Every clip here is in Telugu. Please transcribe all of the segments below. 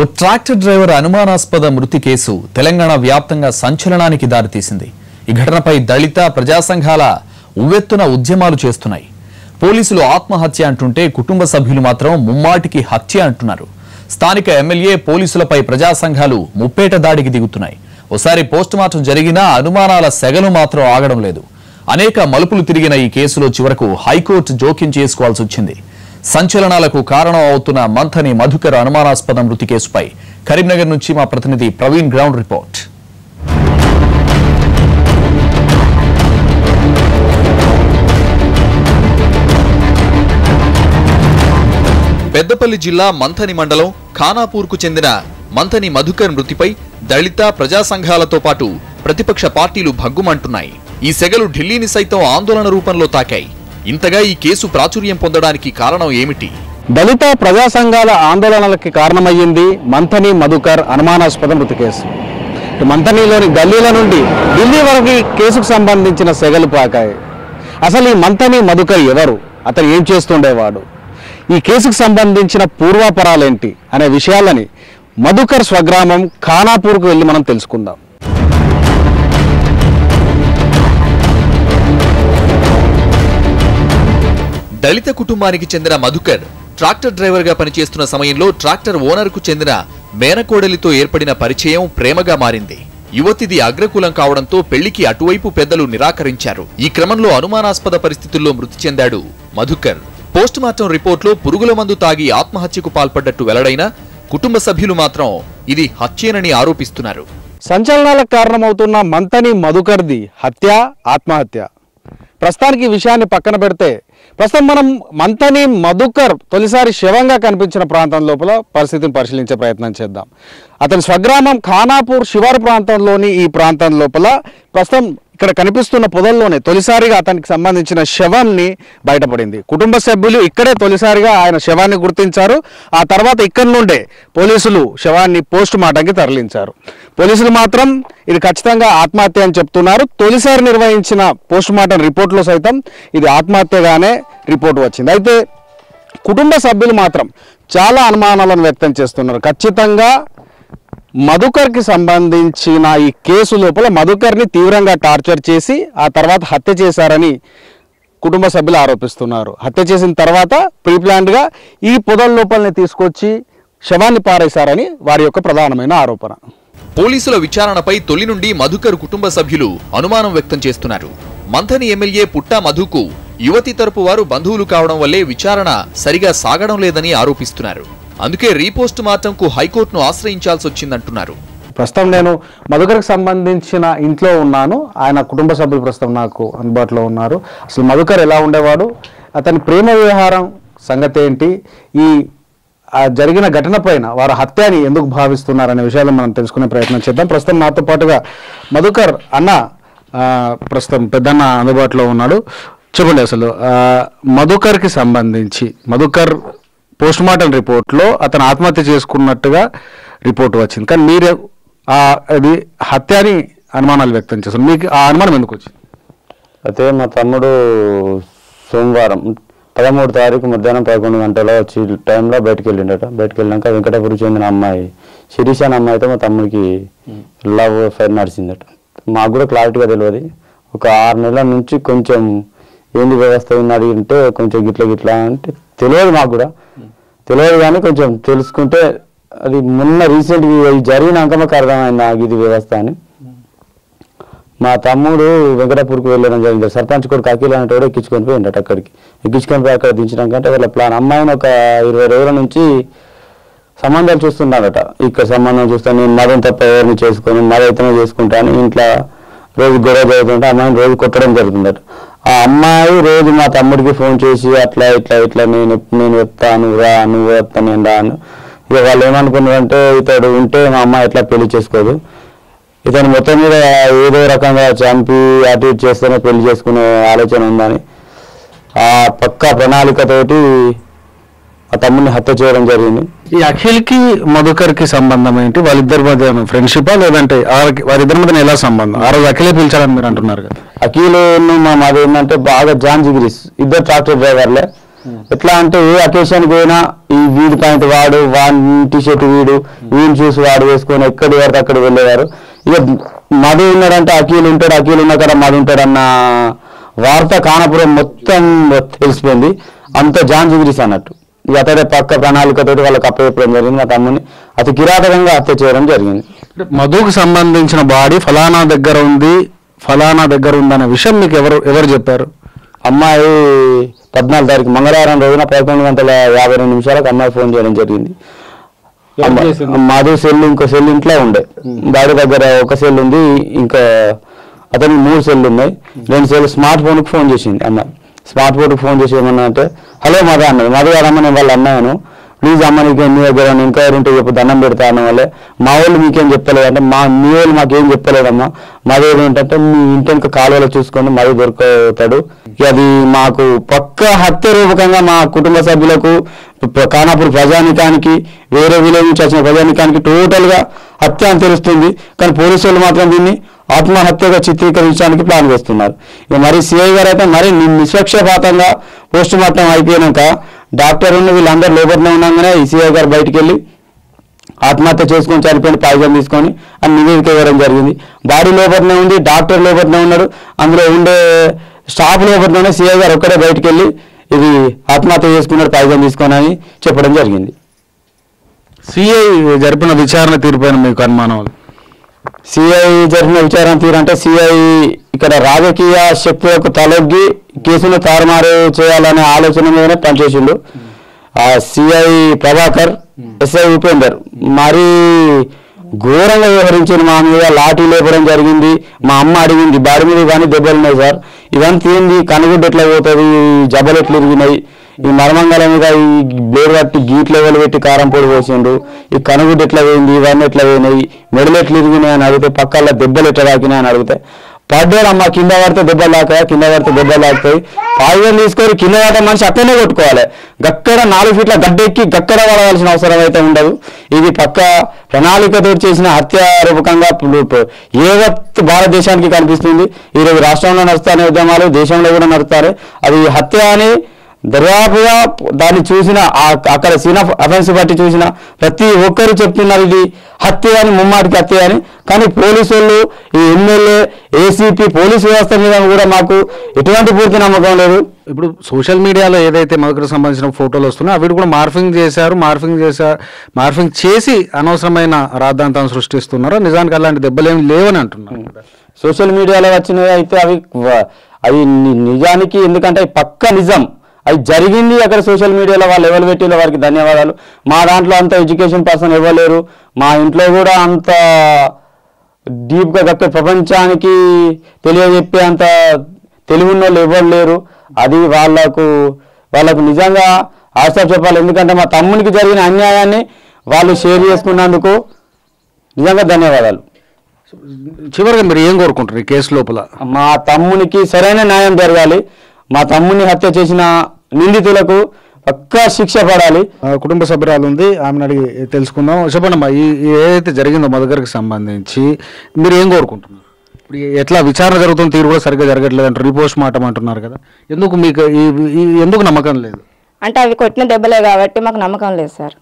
ఓ ట్రాక్టర్ డ్రైవర్ అనుమానాస్పద మృతి కేసు తెలంగాణ వ్యాప్తంగా సంచలనానికి దారితీసింది. ఈ ఘటనపై దళిత ప్రజా సంఘాల ఉవ్వెత్తున ఉద్యమాలు చేస్తున్నాయి. పోలీసులు ఆత్మహత్య అంటుంటే కుటుంబ సభ్యులు మాత్రం ముమ్మాటికి హత్య అంటున్నారు. స్థానిక ఎమ్మెల్యే పోలీసులపై ప్రజా సంఘాలు ముప్పేట దాడికి దిగుతున్నాయి. ఓసారి పోస్టుమార్టం జరిగినా అనుమానాల సెగలు మాత్రం ఆగడం లేదు. అనేక మలుపులు తిరిగిన ఈ కేసులో చివరకు హైకోర్టు జోక్యం చేసుకోవాల్సి వచ్చింది. సంచలనాలకు కారణం అవుతున్న మంథని మధుకర్ అనుమానాస్పద మృతి కేసుపై కరీంనగర్ నుంచి మా ప్రతినిధి ప్రవీణ్ గ్రౌండ్ రిపోర్ట్. పెద్దపల్లి జిల్లా మంథని మండలం ఖానాపూర్కు చెందిన మంథని మధుకర్ మృతిపై దళిత ప్రజా సంఘాలతో పాటు ప్రతిపక్ష పార్టీలు భగ్గుమంటున్నాయి. ఈ సెగలు ఢిల్లీని సైతం ఆందోళన రూపంలో తాకాయి. ఇంతగా ఈ కేసు ప్రాచుర్యం పొందడానికి కారణం ఏమిటి? దళిత ప్రజా సంఘాల ఆందోళనలకి కారణమయ్యింది మంథని మధుకర్ అనుమానాస్పద మృతి కేసు. మంథనీలోని గల్లీల నుండి ఢిల్లీ వరకు ఈ కేసుకు సంబంధించిన సెగలు పాకాయి. అసలు ఈ మంథని మధుకర్ ఎవరు? అతను ఏం చేస్తుండేవాడు? ఈ కేసుకు సంబంధించిన పూర్వాపరాలేంటి? అనే విషయాలని మధుకర్ స్వగ్రామం ఖానాపూర్కు వెళ్ళి మనం తెలుసుకుందాం. దళిత కుటుంబానికి చెందిన మధుకర్ ట్రాక్టర్ డ్రైవర్గా పనిచేస్తున్న సమయంలో ట్రాక్టర్ ఓనర్కు చెందిన మేనకోడలితో ఏర్పడిన పరిచయం ప్రేమగా మారింది. యువతిది అగ్రకులం కావడంతో పెళ్ళికి అటువైపు పెద్దలు నిరాకరించారు. ఈ క్రమంలో అనుమానాస్పద పరిస్థితుల్లో మృతి చెందాడు మధుకర్. పోస్టుమార్టం రిపోర్ట్లో పురుగుల మందు తాగి ఆత్మహత్యకు పాల్పడ్డట్టు వెల్లడైనా కుటుంబ సభ్యులు మాత్రం ఇది హత్యేనని ఆరోపిస్తున్నారు. సంచలనాలకు కారణమవుతున్న మంతని మధుకర్ది హత్య ఆత్మహత్య. ప్రస్తుతానికి విషయాన్ని పక్కన పెడితే ప్రస్తుతం మనం మంతని మధుకర్ తొలిసారి శవంగా కనిపించిన ప్రాంతం లోపల పరిస్థితిని పరిశీలించే ప్రయత్నం చేద్దాం. అతని స్వగ్రామం ఖానాపూర్ శివారు ప్రాంతంలోని ఈ ప్రాంతం లోపల ప్రస్తుతం ఇక్కడ కనిపిస్తున్న పొదల్లోనే తొలిసారిగా అతనికి సంబంధించిన శవాన్ని బయటపడింది. కుటుంబ సభ్యులు ఇక్కడే తొలిసారిగా ఆయన శవాన్ని గుర్తించారు. ఆ తర్వాత ఇక్కడి నుండే పోలీసులు శవాన్ని పోస్ట్ మార్టంకి తరలించారు. పోలీసులు మాత్రం ఇది ఖచ్చితంగా ఆత్మహత్య అని చెప్తున్నారు. తొలిసారి నిర్వహించిన పోస్ట్ మార్టం రిపోర్ట్లో సైతం ఇది ఆత్మహత్యగానే రిపోర్ట్ వచ్చింది. అయితే కుటుంబ సభ్యులు మాత్రం చాలా అనుమానాలను వ్యక్తం చేస్తున్నారు. ఖచ్చితంగా మధుకర్కి సంబంధించిన ఈ కేసు లోపల మధుకర్ని తీవ్రంగా టార్చర్ చేసి ఆ తర్వాత హత్య చేశారని కుటుంబ సభ్యులు ఆరోపిస్తున్నారు. హత్య చేసిన తర్వాత ప్రీప్లాన్డ్గా ఈ పొదల లోపలని తీసుకొచ్చి శవాన్ని పారేశారని వారి యొక్క ప్రధానమైన ఆరోపణ. పోలీసుల విచారణపై తొలి నుండి మధుకర్ కుటుంబ సభ్యులు అనుమానం వ్యక్తం చేస్తున్నారు. మంథని ఎమ్మెల్యే పుట్టా మధుకు యువతి తరపు వారు బంధువులు కావడం వల్లే విచారణ సరిగా సాగడం లేదని ఆరోపిస్తున్నారు. అందుకే రీపోస్ట్ మార్టంకు హైకోర్టును ఆశ్రయించాల్సి వచ్చిందంటున్నారు. ప్రస్తుతం నేను మధుకర్కి సంబంధించిన ఇంట్లో ఉన్నాను. ఆయన కుటుంబ సభ్యులు ప్రస్తుతం నాకు అందుబాటులో ఉన్నారు. అసలు మధుకర్ ఎలా ఉండేవాడు? అతని ప్రేమ వ్యవహారం సంగతి ఏంటి? ఈ జరిగిన ఘటన పైన వారు హత్యని ఎందుకు భావిస్తున్నారు అనే విషయాలు మనం తెలుసుకునే ప్రయత్నం చేద్దాం. ప్రస్తుతం నాతో పాటుగా మధుకర్ అన్న ప్రస్తుతం పెద్దన్న అందుబాటులో ఉన్నాడు. చెప్పండి అసలు మధుకర్కి సంబంధించి మధుకర్ పోస్ట్ మార్టం రిపోర్ట్లో అతను ఆత్మహత్య చేసుకున్నట్టుగా రిపోర్ట్ వచ్చింది. కానీ మీరు ఆ అది హత్య అని అనుమానాలు వ్యక్తం చేస్తారు మీకు ఆ అనుమానం ఎందుకు వచ్చింది? అయితే మా తమ్ముడు సోమవారం పదమూడు తారీఖు మధ్యాహ్నం పదకొండు గంటల వచ్చి టైంలో బయటకు వెళ్ళిండట బయటకు వెళ్ళినాక వెంకటాపురం చెందిన అమ్మాయి శిరీష అనే అమ్మాయి అయితే మా తమ్ముడికి లవ్ ఫైర్ నడిచిందట. మాకు కూడా క్లారిటీగా తెలియదు ఒక ఆరు నెలల నుంచి కొంచెం ఏంది వ్యవస్థ ఏంది అడిగింటే కొంచెం గిట్ల గిట్లా అంటే తెలియదు మాకు కూడా. తెలియదు కానీ కొంచెం తెలుసుకుంటే అది మొన్న రీసెంట్ జరిగినాక మాకు అర్థమైంది ఇది వ్యవస్థ అని. మా తమ్ముడు వెంకటాపూర్కి వెళ్ళడం జరిగింది. సర్పంచ్ కొడుకు అఖిల్ అనేటోడు ఎక్కించుకొని పోయిండట అక్కడికి. ఎక్కించుకొని పోయి అక్కడ దించడానికంటే వాళ్ళ ప్లాన్. అమ్మాయిని ఒక ఇరవై రోజుల నుంచి సంబంధాలు చూస్తున్నాడట. ఇక్కడ సంబంధం చూస్తాను నేను మదం తప్ప ఎవరిని చేసుకొని మదైతేనే చేసుకుంటాను ఇంట్లో రోజు గొడవ జరుగుతుంటే అమ్మాయిని రోజు కొట్టడం జరుగుతుందట. ఆ అమ్మాయి రోజు మా తమ్ముడికి ఫోన్ చేసి అట్లా ఇట్లా ఇట్లా నేను నేను వస్తాను రా నువ్వు వస్తా నేను రాను. ఇక వాళ్ళు ఏమనుకున్నారంటే ఇతడు ఉంటే మా అమ్మాయి ఎట్లా పెళ్ళి చేసుకోదు. ఇతను మొత్తం మీద ఏదో రకంగా చంపి అటు ఇటు చేస్తేనే పెళ్ళి చేసుకునే ఆలోచన ఉందని ఆ పక్కా ప్రణాళికతోటి ఆ తమ్ముడిని హత్య చేయడం జరిగింది. ఈ అఖిల్కి మధుకర్కి సంబంధం ఏంటి? వాళ్ళిద్దరి మధ్య ఫ్రెండ్షిపా లేదంటే వారిద్దరి మధ్య ఎలా సంబంధం? ఆ రోజు అఖిలే పిలిచారని మీరు అంటున్నారు కదా. అఖిల్ మా మాది ఏంటంటే బాగా జాన్ జిగిరిస్ ఇద్దరు ట్రాక్టర్ డ్రైవర్లే. ఎట్లా అంటే ఏ అకేషన్ పోయినా ఈ వీడి పాయింట్ వాడు వాడి టీ షర్ట్ వీడు వీడిని చూసి వాడు వేసుకొని ఎక్కడి వరకు అక్కడ వెళ్ళేవారు. ఇక మధు ఉన్నాడంటే అఖిల్ ఉంటాడు అఖిల్ ఉన్న కదా మధు ఉంటాడు అన్న వార్త కానపురం మొత్తం తెలిసిపోయింది. అంత జాన్ జిగిరిస్ అన్నట్టు. ఇక అతడే పక్క ప్రణాళికతో వాళ్ళకి అప్పచెప్పడం జరిగింది మా తమ్ముని. అతి కిరాతకంగా హత్య చేయడం జరిగింది. మధుకు సంబంధించిన బాడీ ఫలానా దగ్గర ఉంది ఫలానా దగ్గర ఉందనే విషయం మీకు ఎవరు ఎవరు చెప్పారు? అమ్మాయి పద్నాలుగు తారీఖు మంగళవారం రోజున పదకొండు గంటల యాభై రెండు నిమిషాలకు అమ్మాయి ఫోన్ చేయడం జరిగింది. మధు సెల్ ఇంకో సెల్ ఇంట్లో ఉండే. డాడీ దగ్గర ఒక సెల్ ఉంది ఇంకా అతనికి మూడు సెల్ ఉన్నాయి. రెండు సెల్ స్మార్ట్ ఫోన్కి ఫోన్ చేసింది అమ్మాయి స్మార్ట్ ఫోన్కి ఫోన్ చేసి ఏమన్నా అంటే హలో మధు అన్నది. మధు గారమ్మ నేను వాళ్ళ అన్నాను ప్లీజ్ అమ్మ నీకు మీ దగ్గర ఎంక్వైరీ ఉంటే చెప్పు దండం పెడతా వాళ్ళే. మా వాళ్ళు మీకేం చెప్పలేదు అంటే మా మీ వాళ్ళు మాకేం చెప్పలేదమ్మా. మాది ఏంటంటే మీ ఇంటి వెనుక కాలువలో చూసుకొని మధు దొరుకుతాడు అది మాకు పక్క హత్య రూపకంగా మా కుటుంబ సభ్యులకు ప- ప్రజానికానికి వేరే విలేజ్ నుంచి వచ్చిన ప్రజానికానికి టోటల్గా హత్య అని తెలుస్తుంది. కానీ పోలీసు వాళ్ళు మాత్రం దీన్ని ఆత్మహత్యగా చిత్రీకరించడానికి ప్లాన్ చేస్తున్నారు. ఇక మరి సిఐ గారు అయితే మరి నిష్పక్షపాతంగా పోస్ట్ మార్టం అయిపోయినాక డాక్టర్ ఉన్న వీళ్ళందరూ లేబర్లో ఉండగానే ఈ గారు బయటికి వెళ్ళి ఆత్మహత్య చేసుకొని చనిపోయిన పాయిజన్ తీసుకొని అని నివేదిక ఇవ్వడం జరిగింది. బాడీ లోపలనే ఉంది డాక్టర్ లోపలనే ఉన్నారు. అందులో ఉండే స్టాఫ్ లేబర్లోనే సీఐ గారు ఒక్కడే బయటికి వెళ్ళి ఇది ఆత్మహత్య చేసుకున్నాడు పాయిజన్ తీసుకొని అని చెప్పడం జరిగింది. సిఐ జరిపిన విచారణ తీరుపైన మీకు అనుమానం సిఐ జరిపిన విచారణ తీరంటే సిఐ ఇక్కడ రాజకీయ శక్తులకు తలొగ్గి కేసును తారుమారు చేయాలనే ఆలోచన మీదనే పనిచేసిండు. ఆ సిఐ ప్రభాకర్ ఎస్ఐ ఉపేందర్. మరీ ఘోరంగా వ్యవహరించిన మా మీద లాఠీ లేపడం జరిగింది. మా అమ్మ అడిగింది బాడి మీద కానీ దెబ్బలు ఉన్నాయి సార్. ఇదంతా ఏంది? కనుగుడ్డు ఎట్లా పోతుంది? జబ్బలు ఎట్లా ఇరిగినాయి ఈ మర్మంగళ మీద ఈ బ్లేడ్ కట్టి గీట్ లెవెల్ పెట్టి కారం పొడి పోసిండు ఈ కనుగుడ్డు ఎట్లా పోయింది? ఇవన్నీ ఎట్లా పోయినాయి? మెడలు ఎట్లా ఇరిగినాయి అని అడిగితే పక్కల దెబ్బలు ఎట్లా తాకినాయి అని అడిగితే పడ్డాడు అమ్మ కింద పడితే దెబ్బలు తాకాయి కింద పడితే దెబ్బలు తాకుతాయి. పాయిజన్ తీసుకొని కింద పడ్డ మనిషి అట్లనే కొట్టుకోవాలి. గక్కడ నాలుగు ఫీట్ల గడ్డెక్కి గక్కడ పడవలసిన అవసరం అయితే ఉండదు. ఇది పక్క ప్రణాళికతో చేసిన హత్య రూపకంగా ఏవత్ భారతదేశానికి కనిపిస్తుంది. ఈరోజు రాష్ట్రంలో నడుస్తానే ఉద్యమాలు దేశంలో కూడా నడుస్తారు. అది హత్య అని దర్యాపుగా దాన్ని చూసిన అక్కడ సీన్ ఆఫ్ అఫెన్స్ బట్టి చూసిన ప్రతి ఒక్కరు చెప్తున్నారు ఇది హత్య అని ముమ్మాటికి హత్య అని. కానీ పోలీసు వాళ్ళు ఈ ఎమ్మెల్యే ఏసీపీ పోలీసు వ్యవస్థ మీద కూడా మాకు ఎటువంటి పూర్తి నమ్మకం లేదు. ఇప్పుడు సోషల్ మీడియాలో ఏదైతే మధుకు సంబంధించిన ఫోటోలు వస్తున్నాయో అవి కూడా మార్ఫింగ్ చేశారు మార్ఫింగ్ చేశారు మార్ఫింగ్ చేసి అనవసరమైన రాద్ధాంతాన్ని సృష్టిస్తున్నారో నిజానికి అలాంటి దెబ్బలు ఏమి లేవని అంటున్నారు. సోషల్ మీడియాలో వచ్చినవి అయితే అవి అవి నిజానికి ఎందుకంటే పక్క నిజం. అది జరిగింది అక్కడ సోషల్ మీడియాలో వాళ్ళు ఎవరు పెట్టిన వారికి ధన్యవాదాలు. మా దాంట్లో అంత ఎడ్యుకేషన్ పర్సన్ ఇవ్వలేరు మా ఇంట్లో కూడా అంత డీప్గా గక్క ప్రపంచానికి తెలియజెప్పే అంత తెలివి ఉన్న వాళ్ళు ఎవరు లేరు. అది వాళ్ళకు వాళ్ళకు నిజంగా ఆశ్చర్య చెప్పాలి. ఎందుకంటే మా తమ్మునికి జరిగిన అన్యాయాన్ని వాళ్ళు షేర్ చేసుకున్నందుకు నిజంగా ధన్యవాదాలు. చివరిగా మీరు ఏం కోరుకుంటారు ఈ కేసు లోపల? మా తమ్మునికి సరైన న్యాయం జరగాలి. మా తమ్ముని హత్య చేసిన నిందితులకు పక్కా శిక్ష పడాలి. కుటుంబ సభ్యురాలు ఉంది ఆమెను అడిగి తెలుసుకుందాం. చెప్పండమ్మా ఈ ఈ ఏదైతే జరిగిందో మధుగర్కి సంబంధించి మీరు ఏం కోరుకుంటున్నారు? ఇప్పుడు ఎట్లా విచారణ జరుగుతుంది తీరు కూడా సరిగ్గా జరగట్లేదు అంటే రిపోస్ట్ మాట అంటున్నారు కదా. ఎందుకు మీకు ఎందుకు నమ్మకం లేదు? అంటే అవి కొట్టిన దెబ్బలే కాబట్టి మాకు నమ్మకం లేదు సార్.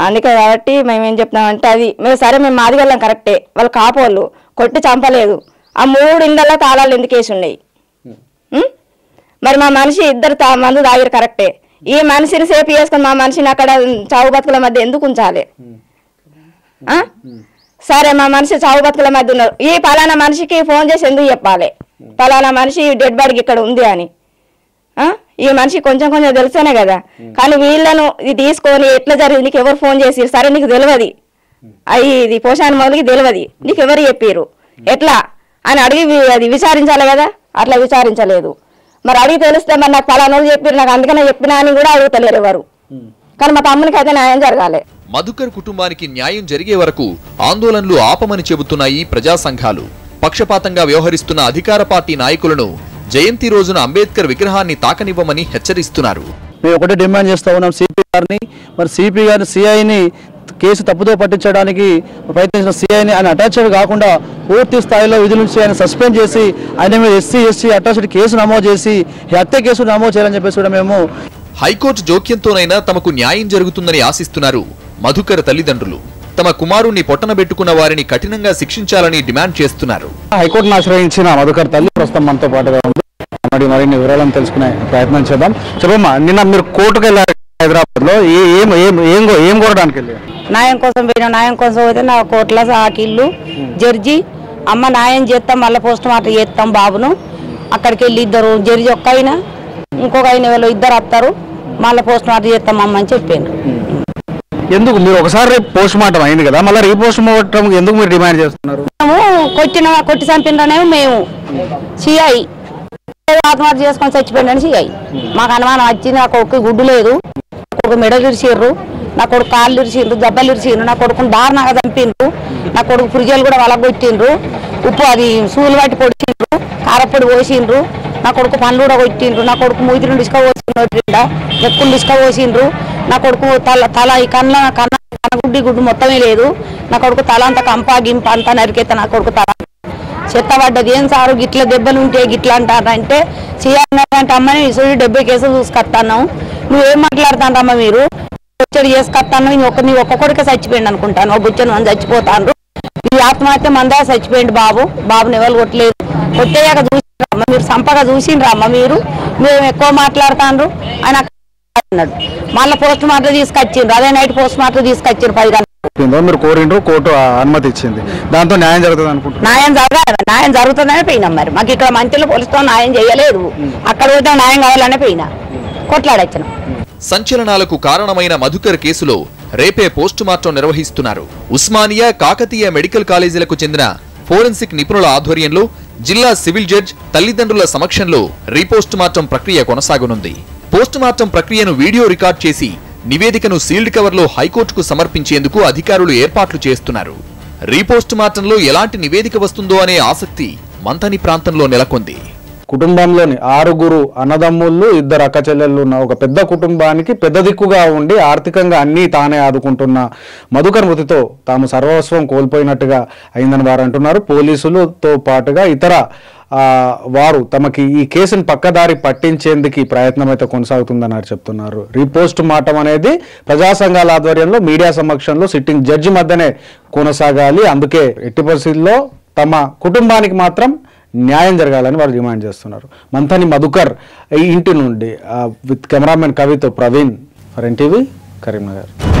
అందుకే కాబట్టి మేము ఏం చెప్తున్నామంటే అది మేము సరే మేము మాది వెళ్ళాం కరెక్టే. వాళ్ళు కాపోళ్ళు కొట్టి చంపలేదు. ఆ మూడు ఇండ్లలో తాళాలు ఎందుకు వేసి ఉన్నాయి? మరి మా మనిషి ఇద్దరు తా మందు తాగిరు కరెక్టే. ఈ మనిషిని సేపు చేసుకుని మా మనిషిని అక్కడ చావు బతుకుల మధ్య ఎందుకు ఉంచాలి? సరే మా మనిషి చావు బతుకుల మధ్య ఉన్నారు. ఈ పలానా మనిషికి ఫోన్ చేసి ఎందుకు చెప్పాలి? పలానా మనిషి డెడ్ బాడీకి ఇక్కడ ఉంది అని. ఈ మనిషి కొంచెం కొంచెం తెలుస్తేనే కదా. కానీ వీళ్ళను ఇది తీసుకొని ఎట్లా జరిగింది? నీకు ఎవరు ఫోన్ చేసి సరే నీకు తెలియదు. అవి ఇది పోషాని మొదలకి తెలియదు. నీకు ఎవరు చెప్పారు? ఎట్లా? అని అడిగి అది విచారించాలి కదా? అట్లా విచారించలేదు. మరి అడిగి తెలిస్తే మరి నాకు పలానా వాళ్ళు చెప్పారు నాకు అందుకనే చెప్పినా అని కూడా అడుగుతలేరు ఎవరు. కానీ మా తమ్మునికి అయితే న్యాయం జరగాలి. మధుకర్ కుటుంబానికి న్యాయం జరిగే వరకు ఆందోళనలు ఆపమని చెబుతున్నాయి ప్రజా సంఘాలు. పక్షపాతంగా వ్యవహరిస్తున్న అధికార పార్టీ నాయకులను జయంతి రోజున అంబేద్కర్ విగ్రహాన్ని తాకనివ్వమని హెచ్చరిస్తున్నారు. మేము ఒకటే డిమాండ్ చేస్తా ఉన్నాం సిపి గారిని. మరి సిపి గారిని సిఐని కేసు తప్పుదో పట్టించడానికి ప్రయత్నించిన సీఐని ఆయన అటాచ్డ్ కాకుండా పూర్తి స్థాయిలో విధుల నుంచి ఆయన సస్పెండ్ చేసి ఆయన మీద ఎస్సీ ఎస్సీ అట్రాసిటీ కేసు నమోదు చేసి ఈ హత్య కేసు నమోదు చేయాలని చెప్పేసి కూడా మేము హైకోర్టు జోక్యంతోనైనా తమకు న్యాయం జరుగుతుందని ఆశిస్తున్నారు మధుకర్ తల్లిదండ్రులు. తమ కుమారుణ్ణి పొట్టనబెట్టుకున్న వారిని కఠినంగా శిక్షించాలని డిమాండ్ చేస్తున్నారు. హైకోర్టును ఆశ్రయించిన మధుకర్ తల్లి ప్రస్తుతం మనతో పాటుగా ఉంది. మరి మరిన్ని వివరాలను తెలుసుకునే ప్రయత్నం చేద్దాం. చెప్పమ్మా నిన్న మీరు కోర్టుకు వెళ్ళారు హైదరాబాద్లో ఏం ఏం ఏం కోరడానికి వెళ్ళారు న్యాయం కోసం పోయినా న్యాయం కోసం పోతే నా కోట్ల సాకిళ్ళు. జడ్జి అమ్మ న్యాయం చేస్తాం మళ్ళీ పోస్ట్ మార్టం చేస్తాం బాబును. అక్కడికి వెళ్ళి ఇద్దరు జడ్జి ఒక్క అయినా ఇంకొక అయిన వాళ్ళు ఇద్దరు వస్తారు మళ్ళీ పోస్ట్ మార్టం చేస్తాం అమ్మ అని చెప్పాను. ఎందుకు? మీరు ఒకసారి పోస్ట్ మార్టం అయింది కదా మళ్ళీ రీపోస్ట్ మార్టం ఎందుకు మీరు డిమాండ్ చేస్తున్నారు? మేము కొట్టిన కొట్టి చంపిననేమో మేము. సిఐ. ఆత్మహత్య చేసుకొని చచ్చిపోయిందని సిఐ. మాకు అనుమానం వచ్చింది కొడుకు గుడ్డు లేదు. కొడుకు మెడలు ఇరిచిర్రు నా కొడుకు కాళ్ళు ఇరిచిండ్రు దెబ్బలు ఇరిచిండ్రు నా కొడుకుని దారుణంగా చంపిండ్రు నా కొడుకు ఫ్రిడ్జలు కూడా వలగొట్టిండ్రు ఉప్పు అది సూలు పట్టి పొడిచిండ్రు కారపొడి పోసిండ్రు నా కొడుకు పండ్లు కూడా కొట్టిండ్రు నా కొడుకు మూతిని ఇసుక పోసిండ్రు ఎక్కువ ఇసుక పోసిండ్రు నా కొడుకు తల తల ఈ కన్న కన్న గుడ్డి గుడ్డు మొత్తమే లేదు నా కొడుకు తల అంత కంపా గింప అంతా నరికేత నా కొడుకు తల. చెత్త పడ్డది ఏం సారు గిట్ల దెబ్బలు ఉంటే గిట్లా అంటారంటే చేయాలంటే అమ్మని ఇసుడు డెబ్బై కేసులు చూసుకొస్తాను నువ్వేం మాట్లాడుతానమ్మా మీరు? బుచ్చడి చేసుకొస్తాను నీ ఒక్క నీ ఒక్క కొడుకే చచ్చిపోయింది అనుకుంటాను. ఒక బుచ్చను అని చచ్చిపోతాను ఈ ఆత్మహత్య మందా చచ్చిపోయింది బాబు. బాబుని ఎవరు కొట్టలేదు. కొట్టేయాక చూసిండ్రమ్మ మీరు సంపగా చూసిండ్రమ్మ మీరు. మేము ఎక్కువ మాట్లాడుతాండ్రు. ఆయన అన్నాడు మళ్ళీ పోస్ట్ మార్టం తీసుకొచ్చిండ్రు. అదే నైట్ పోస్ట్ మార్టం తీసుకొచ్చిండ్రు పది చెప్పిందో మీరు కోరిండ్రు కోర్టు అనుమతి ఇచ్చింది. దాంతో న్యాయం జరుగుతుంది అనుకుంటున్నారు. న్యాయం జరగాలి. న్యాయం జరుగుతుందనే పోయినాం మరి. మాకు ఇక్కడ మంచిలో పోలీసుతో న్యాయం చేయలేదు. అక్కడ పోతే న్యాయం కావాలనే పోయినా. కొట్లాడొచ్చిన. సంచలనాలకు కారణమైన మధుకర్ కేసులో రేపే పోస్టుమార్టం నిర్వహిస్తున్నారు. ఉస్మానియా కాకతీయ మెడికల్ కాలేజీలకు చెందిన ఫోరెన్సిక్ నిపుణుల ఆధ్వర్యంలో జిల్లా సివిల్ జడ్జ్ తల్లిదండ్రుల సమక్షంలో రీపోస్టుమార్టం ప్రక్రియ కొనసాగనుంది. పోస్టుమార్టం ప్రక్రియను వీడియో రికార్డ్ చేసి నివేదికను సీల్డ్ కవర్లో హైకోర్టుకు సమర్పించేందుకు అధికారులు ఏర్పాట్లు చేస్తున్నారు. రీపోస్టుమార్టంలో ఎలాంటి నివేదిక వస్తుందో అనే ఆసక్తి మంతని ప్రాంతంలో నెలకొంది. కుటుంబంలోని ఆరుగురు అన్నదమ్ముళ్ళు ఇద్దరు అక్క చెల్లెళ్ళు ఉన్న ఒక పెద్ద కుటుంబానికి పెద్ద దిక్కుగా ఉండి ఆర్థికంగా అన్నీ తానే ఆదుకుంటున్న మధుకర్ మృతితో తాము సర్వస్వం కోల్పోయినట్టుగా అయిందని వారు అంటున్నారు. పోలీసులతో పాటుగా ఇతర వారు తమకి ఈ కేసును పక్కదారి పట్టించేందుకు ప్రయత్నం అయితే కొనసాగుతుందన్నారు చెప్తున్నారు. రీపోస్ట్ మాటం అనేది ప్రజా సంఘాల ఆధ్వర్యంలో మీడియా సమక్షంలో సిట్టింగ్ జడ్జి మధ్యనే కొనసాగాలి. అందుకే ఎట్టి పరిస్థితుల్లో తమ కుటుంబానికి మాత్రం న్యాయం జరగాలని వారు డిమాండ్ చేస్తున్నారు. మంథని మధుకర్ ఈ ఇంటి నుండి విత్ కెమెరామెన్ కవితో ప్రవీణ్ ఫర్ ఎన్టీవీ కరీంనగర్.